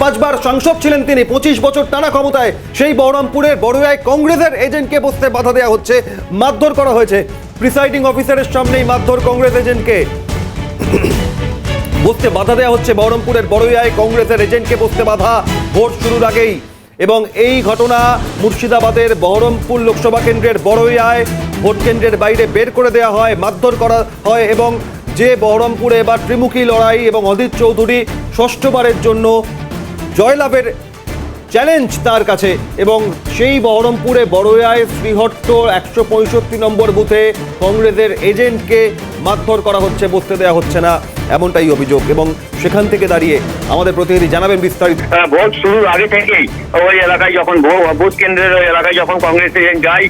পাঁচবার সাংসদ ছিলেন তিনি। পঁচিশ বছর টানা ক্ষমতায় সেই বহরমপুরের বড়ুয়ায় কংগ্রেসের এজেন্টকে বসতে বাধা দেওয়া হচ্ছে, মারধর করা হয়েছে। প্রিসাইডিং অফিসারের সামনেই মারধর কংগ্রেস এজেন্টকে। বসতে বাধা দেওয়া হচ্ছে বহরমপুরের বড়ুয়ায় কংগ্রেসের এজেন্টকে বসতে বাধা ভোট শুরুর আগেই। এবং এই ঘটনা মুর্শিদাবাদের বহরমপুর লোকসভা কেন্দ্রের বড়ুয়ায় ভোট কেন্দ্রের বাইরে বের করে দেওয়া হয়, মারধর করা হয় এবং যে বহরমপুরে এবার ত্রিমুখী লড়াই এবং অদিত চৌধুরী ষষ্ঠবারের জন্য জয়লাভের চ্যালেঞ্জ তার কাছে এবং সেই বহরমপুরে বড়োয়ায় শ্রীহট্ট একশো পঁয়ষট্টি নম্বর বুথে কংগ্রেসের এজেন্টকে মারধর করা হচ্ছে বসতে দেওয়া হচ্ছে না এমনটাই অভিযোগ এবং সেখান থেকে দাঁড়িয়ে আমাদের প্রতিনিধি জানাবেন বিস্তারিত। আহ, ভোট শুরুর আগে থেকেই ওই এলাকায় যখন ভোট কেন্দ্রের ওই এলাকায় যখন কংগ্রেস এজেন্ট যায়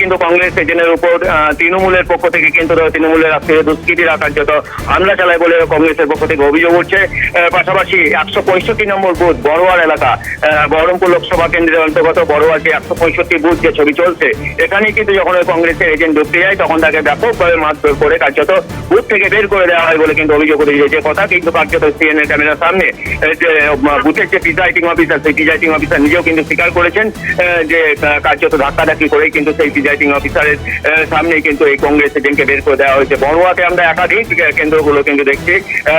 কিন্তু কংগ্রেস এজেন্টের উপর তৃণমূলের পক্ষ থেকে কিন্তু তৃণমূলের আজকে দুষ্কৃতির আকার্যত হামলা চালায় বলে কংগ্রেসের পক্ষ থেকে অভিযোগ উঠছে। পাশাপাশি একশো পঁয়ষট্টি নম্বর বুথ, বড়োয়ার এলাকা বহরমপুর লোকসভা কেন্দ্রের অন্তর্গত বড়োয়ার যে একশো পঁয়ষট্টি বুথ যে ছবি চলছে এখানে কিন্তু যখন ওই কংগ্রেসের এজেন্ট ঢুকতে যায়, তখন তাকে ব্যাপকভাবে মারধর করে কার্যত বুথ থেকে বের করে দেওয়া হয় বলে কিন্তু অভিযোগ উঠেছে যে কথা কিন্তু কার্যত সিএনএ ক্যামেরার সামনে যে বুথের যে প্রিজাইডিং অফিসার সেই প্রিজাইডিং অফিসার নিজেও কিন্তু স্বীকার করেছেন যে কার্যত ধাক্কাধাক্কি করেই কিন্তু সেই প্রিজাইডিং অফিসারের আহ, সামনেই কিন্তু এই কংগ্রেস এজেন্টকে বের করে দেওয়া হয়েছে। বড়ুয়াতে আমরা একাধিক কেন্দ্রগুলো কিন্তু দেখছি।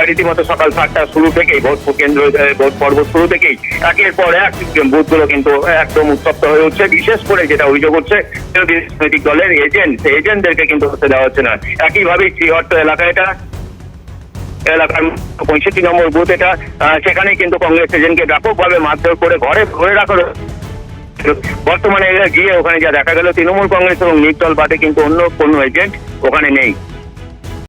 রীতিমতো সকাল সাতটা শুরু থেকেই ভোট কেন্দ্র ভোট পর্ব শুরু থেকেই একের পর এক বুথগুলো কিন্তু একদম উত্তপ্ত হয়ে উঠছে। বিশেষ করে যেটা অভিযোগ হচ্ছে রাজনৈতিক দলের এজেন্ট এজেন্টদেরকে কিন্তু হতে দেওয়া হচ্ছে না। একইভাবে শ্রীহট্ট এলাকা এটা এলাকার পঁয়ষট্টি নম্বর বুথ এটা সেখানে কিন্তু কংগ্রেস এজেন্টকে ব্যাপকভাবে মারধর করে ঘরে ধরে রাখা। বর্তমানে এরা গিয়ে ওখানে যা দেখা গেল, তৃণমূল কংগ্রেস এবং নির্দল বাদে কিন্তু অন্য কোনো এজেন্ট ওখানে নেই।